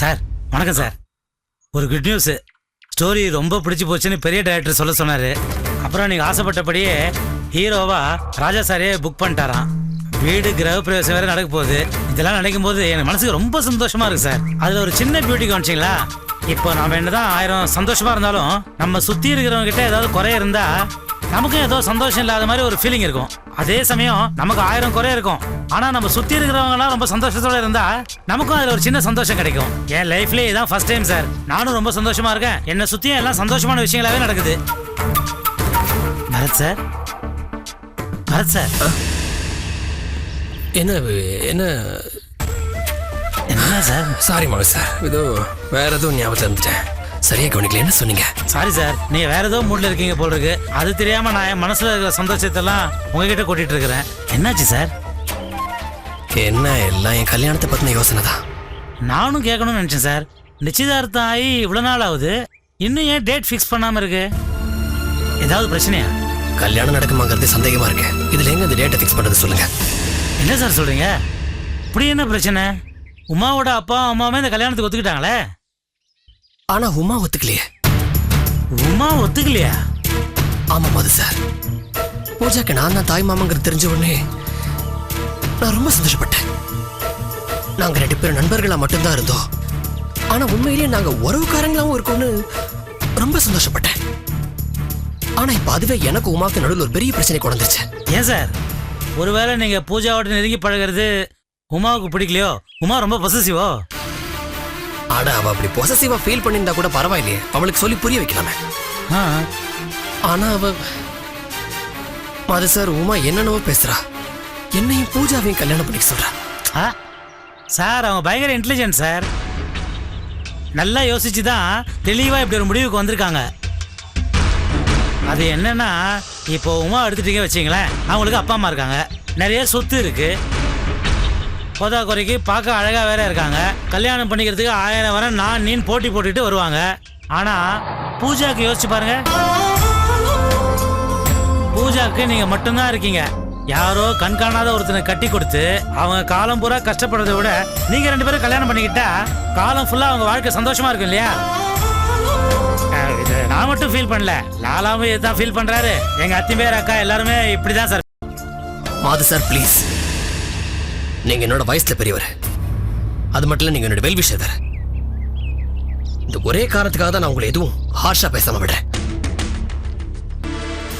Sir வணக்கம் sir. ஒரு good news story ரொம்ப பிடிச்சி போச்சுன்னு பெரிய டைரக்டர் சொல்ல சொன்னார். அப்புறம் நீங்கள் ஆசைப்பட்டபடியே ஹீரோவா ராஜா சாரே புக் பண்ணிட்டாராம். வீடு கிரக பிரவேசம் வேறு நடக்க போகுது. இதெல்லாம் நினைக்கும் போது என் மனசுக்கு ரொம்ப சந்தோஷமாக இருக்குது சார். அதில் ஒரு சின்ன பியூட்டி காமிச்சிங்களா? இப்போ நாம என்னதான் ஆயிரம் சந்தோஷமாக இருந்தாலும் நம்ம சுற்றி இருக்கிறவங்க கிட்ட ஏதாவது குறை இருந்தால் நமக்கும் ஏதோ சந்தோஷம் இல்லாத மாதிரி ஒரு ஃபீலிங் இருக்கும். அதே சமயம் நமக்கு ஆயிரம் குறை இருக்கும். ஆனா நம்ம சுத்தி இருக்கிறவங்க எல்லாம் ரொம்ப சந்தோஷத்தோட இருந்தா நமக்கும் அதுல ஒரு சின்ன சந்தோஷம் கிடைக்கும். என் லைஃப்லயே இதான் ஃபர்ஸ்ட் டைம் சார் நானும் ரொம்ப சந்தோஷமா இருக்கேன். என்னை சுத்தியும் எல்லாம் சந்தோஷமான விஷயங்களாவே நடக்குது. பரத் சார் பரத் சார் என்ன என்ன? என்ன சார் சாரி மகன் சார் ஏதோ வேற ஏதோ ஞாபகத்தில் இருந்துட்டேன். சரியா கவனிக்கல என்ன சொன்னீங்க? சாரி சார் நீங்க வேற ஏதோ மூட்ல இருக்கீங்க போல இருக்கு அது தெரியாம நான் என் மனசுல இருக்கிற சந்தோஷத்தெல்லாம் உங்ககிட்ட கொட்டிட்டு இருக்கிறேன். என்னாச்சு சார் என்ன எல்லாம் என் கல்யாணத்தை பத்தின யோசனை தான். நானும் கேட்கணும்னு நினைச்சேன் சார் நிச்சயதார்த்தம் ஆகி இவ்வளவு நாள் ஆகுது. இன்னும் ஏன் டேட் ஃபிக்ஸ் பண்ணாம இருக்கு? ஏதாவது பிரச்சனையா? கல்யாணம் நடக்குமாங்கிறது சந்தேகமா இருக்கு. இதுல எங்க இந்த டேட்டை ஃபிக்ஸ் பண்றது சொல்லுங்க. என்ன சார் சொல்றீங்க? இப்படி என்ன பிரச்சனை? உமாவோட அப்பா அம்மாவுமே இந்த கல்யாணத்துக்கு ஒத்துக்கிட்டாங்களே? ஆனா உமா ஒத்துக்கலையே. உமா ஒத்துக்கலையா? ஆமா மது சார். பூஜாக்கு நான் தான் தாய் மாமாங்கிறது தெரிஞ்ச உடனே நான் ரொம்ப சந்தோஷப்பட்டேன். நாங்க ரெண்டு பேரும் நண்பர்களா மட்டும்தான் இருந்தோம். ஆனா உண்மையிலேயே நாங்க உறவுக்காரங்களாவும் இருக்கோம்னு ரொம்ப சந்தோஷப்பட்டேன். ஆனா இப்ப அதுவே எனக்கு உமாக்கு நடுவில் ஒரு பெரிய பிரச்சனை கொண்டுச்சு ஏன் சார்? ஒருவேளை நீங்க பூஜாவோட நெருங்கி பழகிறது உமாவுக்கு பிடிக்கலையோ? உமா ரொம்ப பொசசிவோ ஆனா அவ அப்படி பொசசிவா ஃபீல் பண்ணியிருந்தா கூட பரவாயில்லையே. அவளுக்கு சொல்லி புரிய வைக்கலாமே. ஆ. ஆனா அவ மது சார் உமா என்னென்னவோ பேசுறா. என்னையும் பூஜாவையும் கல்யாணம் பண்ணிக்க சொல்றா. ஆ. சார் அவங்க பயங்கர இன்டெலிஜென்ட் சார். நல்லா யோசிச்சு தான் தெளிவாக இப்படி ஒரு முடிவுக்கு வந்திருக்காங்க. அது என்னன்னா இப்போ உமா எடுத்துட்டீங்க வச்சிங்களேன் அவங்களுக்கு அப்பா அம்மா இருக்காங்க. நிறைய சொத்து இருக்கு. போதா குறைக்கு பார்க்க அழகா வேற இருக்காங்க. கல்யாணம் பண்ணிக்கிறதுக்கு ஆயிரம் வர நான் நீன் போட்டி போட்டுட்டு வருவாங்க. ஆனா பூஜாக்கு யோசிச்சு பாருங்க. பூஜாக்கு நீங்க மட்டும்தான் இருக்கீங்க. யாரோ கண்காணாத ஒருத்தனை கட்டி கொடுத்து அவங்க காலம் பூரா கஷ்டப்படுறத விட நீங்க ரெண்டு பேரும் கல்யாணம் பண்ணிக்கிட்டா காலம் ஃபுல்லா அவங்க வாழ்க்கை சந்தோஷமா இருக்கும் இல்லையா? இது நான் மட்டும் ஃபீல் பண்ணல. லாலாவும் இதுதான் ஃபீல் பண்றாரு. எங்க அத்தி பேர் அக்கா எல்லாருமே இப்படிதான் சார். மாது சார் ப்ளீஸ் நீங்க என்னோட வயசுல பெரியவர். அது மட்டும் இல்ல நீங்க என்னோட வெல்விஷர் வேற இந்த ஒரே காரணத்துக்காக தான் நான் உங்களை எதுவும் ஹார்ஷா பேசாம விடுறேன்.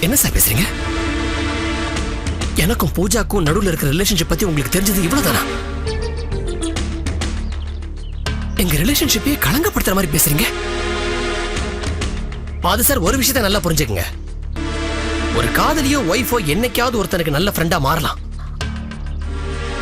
என்ன சார் பேசுறீங்க? எனக்கும் பூஜாக்கும் நடுவுல இருக்கிற ரிலேஷன்ஷிப் பத்தி உங்களுக்கு தெரிஞ்சது இவ்வளவுதானா? எங்க ரிலேஷன்ஷிப்பையே களங்கப்படுத்துற மாதிரி பேசுறீங்க? அது சார் ஒரு விஷயத்த நல்லா புரிஞ்சுக்கங்க. ஒரு காதலியோ ஒய்ஃபோ என்னைக்காவது ஒருத்தனுக்கு நல்ல ஃப்ரெண்டா மாறலாம்.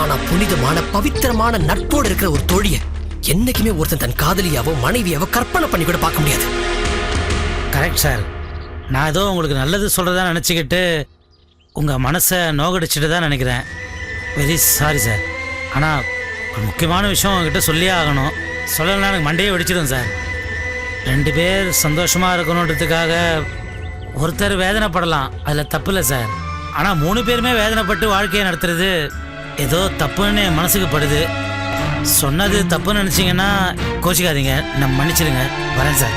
ஆனா புனிதமான பவித்திரமான நட்போடு இருக்கிற ஒரு தோழிய என்னைக்குமே ஒருத்தன் தன் காதலியாவோ மனைவியாவோ கற்பனை பண்ணி கூட பார்க்க முடியாது. கரெக்ட் சார் நான் ஏதோ உங்களுக்கு நல்லது சொல்றதா நினச்சிக்கிட்டு உங்க மனசை நோகடிச்சிட்டு தான் நினைக்கிறேன். வெரி சாரி சார் ஆனா ஒரு முக்கியமான விஷயம் உங்ககிட்ட சொல்லியே ஆகணும். சொல்லலைன்னா எனக்கு மண்டையே வெடிச்சிடும் சார் ரெண்டு பேர் சந்தோஷமா இருக்கணுன்றதுக்காக ஒருத்தர் வேதனைப்படலாம். அதில் தப்பு இல்லை சார் ஆனால் மூணு பேருமே வேதனைப்பட்டு வாழ்க்கையை நடத்துறது ஏதோ தப்புன்னு மனசுக்கு படுது. சொன்னது தப்புன்னு நினச்சிங்கன்னா கோச்சிக்காதீங்க. நான் மன்னிச்சிடுங்க. வரேன் சார்.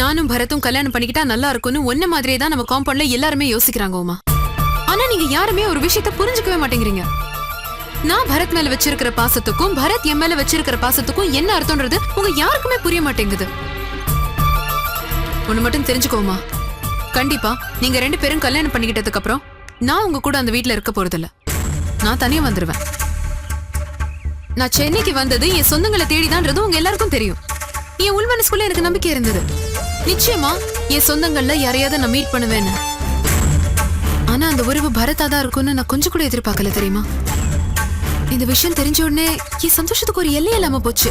நானும் பரத்தும் கல்யாணம் பண்ணிக்கிட்டா நல்லா இருக்கும்னு ஒன்ன மாதிரியே தான் நம்ம காம்பவுண்ட்ல எல்லாருமே யோசிக்கிறாங்க உமா. ஆனா நீங்க யாருமே ஒரு விஷயத்த புரிஞ்சுக்கவே மாட்டேங்கிறீங்க. நான் பரத் மேல வச்சிருக்கிற பாசத்துக்கும் பரத் என் மேல வச்சிருக்கிற பாசத்துக்கும் என்ன அர்த்தம்ன்றது உங்க யாருக்குமே புரிய மாட்டேங்குது. ஒண்ணு மட்டும் தெரிஞ்சுக்கோமா. கண்டிப்பா நீங்க ரெண்டு பேரும் கல்யாணம் பண்ணிக்கிட்டதுக்கு அப்புறம் நான் உங்க கூட அந்த வீட்டுல இருக்க போறதில்ல. நான் தனியா வந்துருவேன். நான் சென்னைக்கு வந்தது என் சொந்தங்களை தேடிதான்றது உங்க எல்லாருக்கும் தெரியும். என் உள் மனசுக்குள்ள எனக்கு நம்பிக்கை இருந்தது. நிச்சயமா என் சொந்தங்கள்ல யாரையாவது நான் மீட் பண்ணுவேன்னு. ஆனா அந்த உறவு பரத்தா தான் இருக்கும்னு நான் கொஞ்சம் கூட எதிர்பார்க்கல தெரியுமா? இந்த விஷயம் தெரிஞ்ச உடனே என் சந்தோஷத்துக்கு ஒரு எல்லை இல்லாம போச்சு.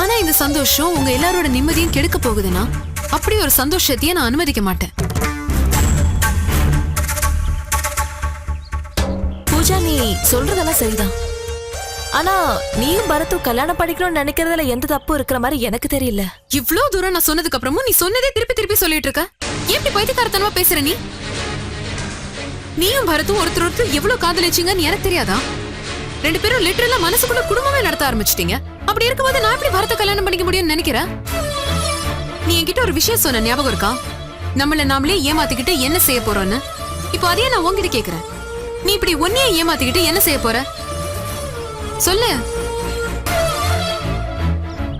ஆனா இந்த சந்தோஷம் உங்க எல்லாரோட நிம்மதியும் கெடுக்க போகுதுன்னா அப்படி ஒரு சந்தோஷத்தையே நான் அனுமதிக்க மாட்டேன். பூஜா நீ சொல்றதெல்லாம் சரிதான். ஆனா நீயும் பரத்தும் கல்யாணம் படிக்கணும்னு நினைக்கிறதுல எந்த தப்பும் இருக்கிற மாதிரி எனக்கு தெரியல. இவ்ளோ தூரம் நான் சொன்னதுக்கு அப்புறமும் நீ சொன்னதே திருப்பி திருப்பி சொல்லிட்டு இருக்க. ஏன் இப்படி பைத்தியக்காரத்தனமா பேசுற நீ? நீயும் பரத்தும் ஒருத்தர் ஒருத்தர் எவ்வளவு காதலிச்சீங்கன்னு எனக்கு தெரியாதா? ரெண்டு பேரும் லிட்டரலா மனசுக்குள்ள குடும்பமே நடத்த ஆரம்பிச்சிட்டீங்க. அப்படி இருக்கும்போது நான் எப்படி பரத்தை கல்யாணம் பண்ணிக்க முடியும்னு நினைக்கிறேன் நீ என்கிட்ட ஒரு விஷயம் சொன்ன ஞாபகம் இருக்கா? நம்மள நாமளே ஏமாத்திக்கிட்டு என்ன செய்ய போறோம்னு? இப்போ அதையே நான் உங்ககிட்ட கேக்குறேன். நீ இப்படி ஒன்னையே ஏமாத்திக்கிட்டு என்ன செய்ய போற? சொல்லு.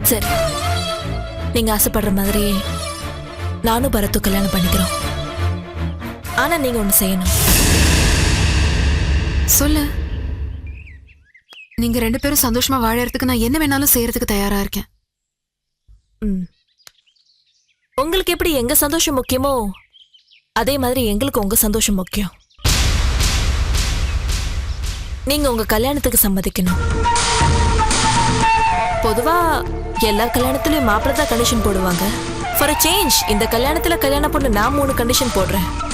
சரி. நீங்க ஆசைப்படுற மாதிரி நானும் பரத்து கல்யாணம் பண்ணிக்கிறோம். ஆனா நீங்க ஒண்ணு செய்யணும். சொல்லு. நீங்க ரெண்டு பேரும் சந்தோஷமா வாழறதுக்கு நான் என்ன வேணாலும் செய்யறதுக்கு தயாரா இருக்கேன். ம். உங்களுக்கு எப்படி எங்க சந்தோஷம் முக்கியமோ அதே மாதிரி எங்களுக்கு உங்க சந்தோஷம் முக்கியம். நீங்க உங்க கல்யாணத்துக்கு சம்மதிக்கணும். பொதுவா எல்லா கல்யாணத்துலயும் மாப்பிள்ளை தான் கண்டிஷன் போடுவாங்க. ஃபார் அ சேஞ்ச் இந்த கல்யாணத்துல கல்யாணம் பொண்ணு நான் மூணு கண்டிஷன் போடுறேன்.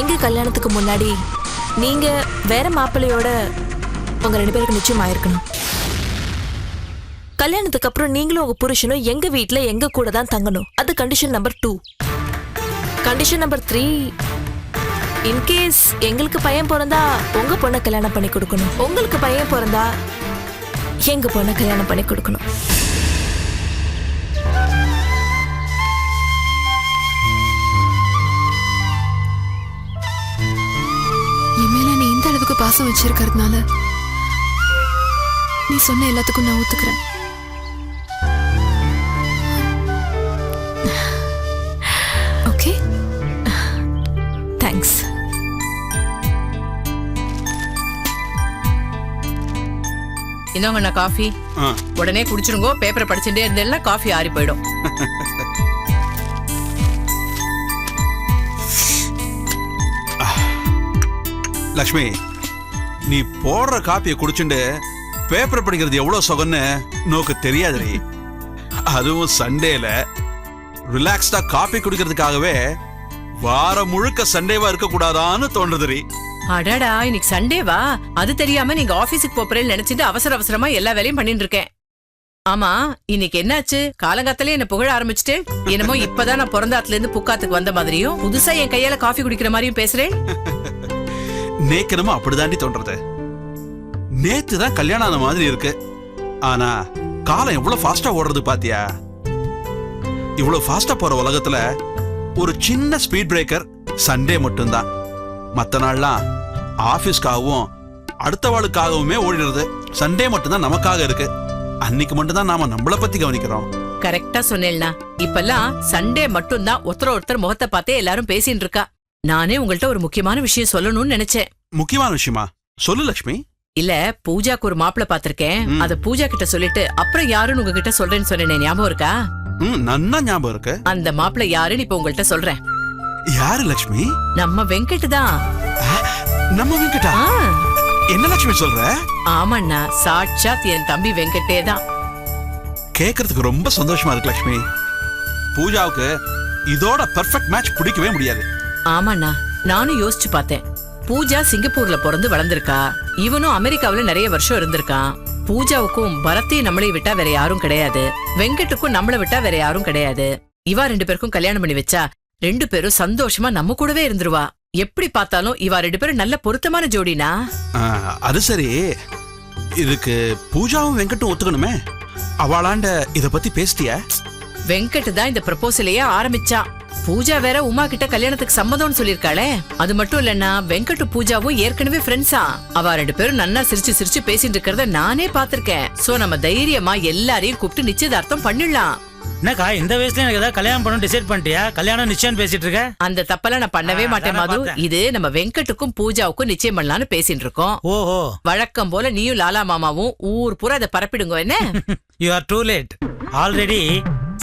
எங்க கல்யாணத்துக்கு முன்னாடி நீங்க வேற மாப்பிள்ளையோட உங்க ரெண்டு பேருக்கு நிச்சயம் ஆயிருக்கணும். கல்யாணத்துக்கு அப்புறம் நீங்களும் உங்க புருஷனும் எங்க வீட்டுல எங்க கூட தான் தங்கணும். அது condition number two condition number three in case எங்களுக்கு பையன் பிறந்தா உங்க பொண்ணை கல்யாணம் பண்ணி கொடுக்கணும். உங்களுக்கு பையன் பிறந்தா எங்க பொண்ணை கல்யாணம் பண்ணி கொடுக்கணும். பாசம் வச்சிருக்கிறதுனால நீ சொன்ன எல்லாத்துக்கும் நான் ஒத்துக்கிறேன். ஓகே தேங்க்ஸ் இந்தாங்கண்ணா காஃபி. ஆ. உடனே குடிச்சிருங்கோ பேப்பரை படிச்சுட்டே இருந்தேன்னா காஃபி ஆறி போயிடும். லக்ஷ்மி நீ போடுற காப்பியை குடிச்சுண்டு பேப்பர் படிக்கிறது எவ்வளவு சுகம்னு நோக்கு தெரியாதுரி அதுவும் சண்டேல ரிலாக்ஸ்டா காப்பி குடிக்கிறதுக்காகவே வாரம் முழுக்க சண்டேவா இருக்க கூடாதான்னு தோன்றுதுரி அடடா இன்னைக்கு சண்டேவா அது தெரியாம நீங்க ஆபீஸுக்கு போறேன்னு நினைச்சிட்டு அவசர அவசரமா எல்லா வேலையும் பண்ணிட்டு இருக்கேன். ஆமா இன்னைக்கு என்னாச்சு? காலங்காத்தாலே என்ன புகழ ஆரம்பிச்சுட்டு என்னமோ இப்பதான் நான் பிறந்தாத்துல இருந்து புக்காத்துக்கு வந்த மாதிரியும் புதுசா என் கையால காஃபி குடிக்கிற மாதிரியும் பேசுறேன். நேக்கனமும் அப்படிதாண்டி தோன்றது. நேத்து தான் கல்யாணம் ஆன மாதிரி இருக்கு. ஆனா காலம் எவ்வளவு ஃபாஸ்டா ஓடுறது பாத்தியா? இவ்வளவு ஃபாஸ்டா போற உலகத்துல ஒரு சின்ன ஸ்பீட் பிரேக்கர் சண்டே மட்டும்தான். மத்த நாள்லாம் ஆபீஸ்க்காகவும் அடுத்த வாளுக்காகவுமே ஓடிடுறது. சண்டே மட்டும்தான் நமக்காக இருக்கு. அன்னைக்கு மட்டும்தான் நாம நம்மள பத்தி கவனிக்கிறோம். கரெக்டா சொன்னேன்னா இப்பெல்லாம் சண்டே மட்டும்தான் ஒருத்தர் ஒருத்தர் முகத்தை பார்த்தே எல்லாரும் பேசிட்டு இருக்கா? நானே உங்கள்ட்ட ஒரு முக்கியமான விஷயம் சொல்லணும்னு நினைச்சேன். முக்கியமான விஷயமா? சொல்லு லட்சுமி இல்ல பூஜாக்கு ஒரு மாப்பிள பாத்திருக்கேன். அத பூஜா கிட்ட சொல்லிட்டு அப்புறம் யாருன்னு உங்ககிட்ட சொல்றேன்னு சொன்னேனே ஞாபகம் இருக்கா? நன்னா ஞாபகம் இருக்கு. அந்த மாப்பிள யாருன்னு இப்ப உங்கள்ட்ட சொல்றேன். யாரு லட்சுமி நம்ம வெங்கட் தான். நம்ம வெங்கடா ஆ, என்ன லட்சுமி சொல்ற? ஆமாண்ணா சாட்சாத் என் தம்பி வெங்கட்டே தான். கேக்குறதுக்கு ரொம்ப சந்தோஷமா இருக்கு லட்சுமி பூஜாவுக்கு இதோட பெர்ஃபெக்ட் மேட்ச் பிடிக்கவே முடியாது. ஆமாண்ணா நானும் யோசிச்சு பார்த்தேன். பூஜா சிங்கப்பூர்ல பிறந்து வளர்ந்திருக்கா. இவனும் அமெரிக்காவுல நிறைய வருஷம் இருந்திருக்கான். பூஜாவுக்கும் பரத்தையும் நம்மளையும் விட்டா வேற யாரும் கிடையாது. வெங்கட்டுக்கும் நம்மள விட்டா வேற யாரும் கிடையாது. இவா ரெண்டு பேருக்கும் கல்யாணம் பண்ணி வச்சா ரெண்டு பேரும் சந்தோஷமா நம்ம கூடவே இருந்துருவா. எப்படி பார்த்தாலும் இவா ரெண்டு பேரும் நல்ல பொருத்தமான ஜோடினா? அது சரி. இதுக்கு பூஜாவும் வெங்கட்டும் ஒத்துக்கணுமே. அவளாண்ட இத பத்தி பேசிட்டியா? வெங்கட் தான் இந்த ப்ரப்போசலையே ஆரம்பிச்சான் பூஜா வேற உமா கிட்ட கல்யாணத்துக்கு சம்மதம்னு சொல்லிருக்காளே அது மட்டும் இல்லன்னா வெங்கட் பூஜாவும் ஏற்கனவே ஃப்ரெண்ட்ஸா அவ ரெண்டு பேரும் நன்னா சிரிச்சு சிரிச்சு பேசிட்டு இருக்கிறத நானே பாத்திருக்கேன் சோ நம்ம தைரியமா எல்லாரையும் கூப்பிட்டு நிச்சயதார்த்தம் பண்ணிடலாம். என்னக்கா இந்த வயசுல எனக்கு ஏதாவது கல்யாணம் பண்ணணும் டிசைட் பண்ணிட்டியா? கல்யாணம் நிச்சயம் பேசிட்டு இருக்க? அந்த தப்பெல்லாம் நான் பண்ணவே மாட்டேன் மது. இது நம்ம வெங்கட்டுக்கும் பூஜாவுக்கும் நிச்சயம் பண்ணலாம்னு பேசிட்டு இருக்கோம். ஓஹோ. வழக்கம் போல நீயும் லாலா மாமாவும் ஊர் பூரா அதை பரப்பிடுங்க என்ன? You are too late already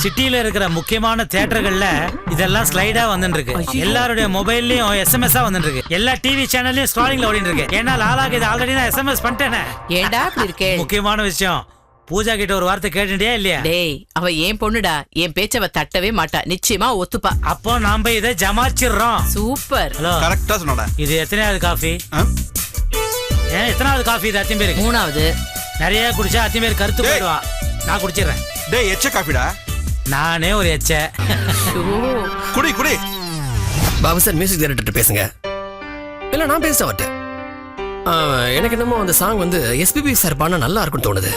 சிட்டில இருக்கிற முக்கியமான தியேட்டர்கள்ல இதெல்லாம் ஸ்லைடா வந்துட்டு இருக்கு எல்லாருடைய மொபைல்லயும் எஸ்எம்எஸ் வந்துட்டு இருக்கு எல்லா டிவி சேனல்லயும் ஸ்க்ராலிங்ல ஓடிட்டு இருக்கு. ஏன்னா லாலாக்கு இது ஆல்ரெடி நான் எஸ்எம்எஸ் பண்ணிட்டேனே. ஏன்டா அப்படி இருக்கே? முக்கியமான விஷயம் பூஜா கிட்ட ஒரு வார்த்தை கேட்டுட்டியா இல்லையா? டேய் அவ ஏன் பொண்ணுடா? என் பேச்சவ தட்டவே மாட்டா. நிச்சயமா ஒத்துப்பா. அப்போ நாம இதை ஜமாச்சிடுறோம். சூப்பர். ஹலோ. கரெக்டா சொன்னடா. இது எத்தனையாவது காஃபி? ஏன் எத்தனாவது காஃபி இது அத்தியம் பேருக்கு மூணாவது. நிறைய குடிச்சா அத்தியம் பேர் கருத்து. போயிடுவா. நான் குடிச்சிடுறேன். டேய் எச்ச காஃபிடா நானே ஒரு எச்ச. குடி குடி. பாபு சார் மியூசிக் டைரக்டர் பேசுங்க. இல்லை நான் பேசிட்டேன் அவர்கிட்ட எனக்கு என்னமோ அந்த சாங் வந்து எஸ்பிபி சார் பாடினா நல்லா இருக்கும்னு தோணுது.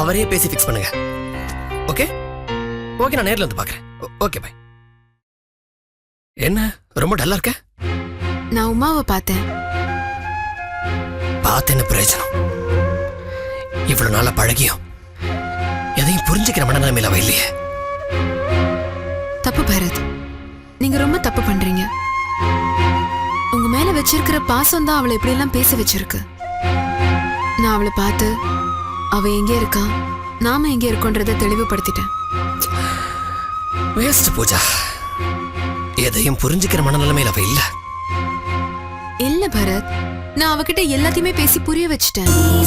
அவரே பேசி ஃபிக்ஸ் பண்ணுங்க. ஓகே ஓகே நான் நேரில் வந்து பார்க்குறேன் ஓகே பை என்ன? ரொம்ப டல்லா இருக்க? நான் உமாவை பார்த்தேன். பார்த்து என்ன பிரயோஜனம்? இவ்வளவு நாளா பழகியும். எதையும் புரிஞ்சுக்கிற மனநிலைமையில அவ இல்லையே. தப்பு பரத். நீங்க ரொம்ப தப்பு பண்றீங்க. உங்க மேல வச்சிருக்கிற பாசம் தான் அவளை இப்படி எல்லாம் பேச வச்சிருக்கு. நான் அவளை பார்த்து அவ எங்க இருக்கா? நாம எங்க இருக்கோன்றதை தெளிவுபடுத்திட்டேன். வேஸ்ட் பூஜா. எதையும் புரிஞ்சுக்கிற மனநிலைமையில அவ இல்ல. இல்ல பரத். நான் அவகிட்ட எல்லாத்தையுமே பேசி புரிய வச்சிட்டேன்.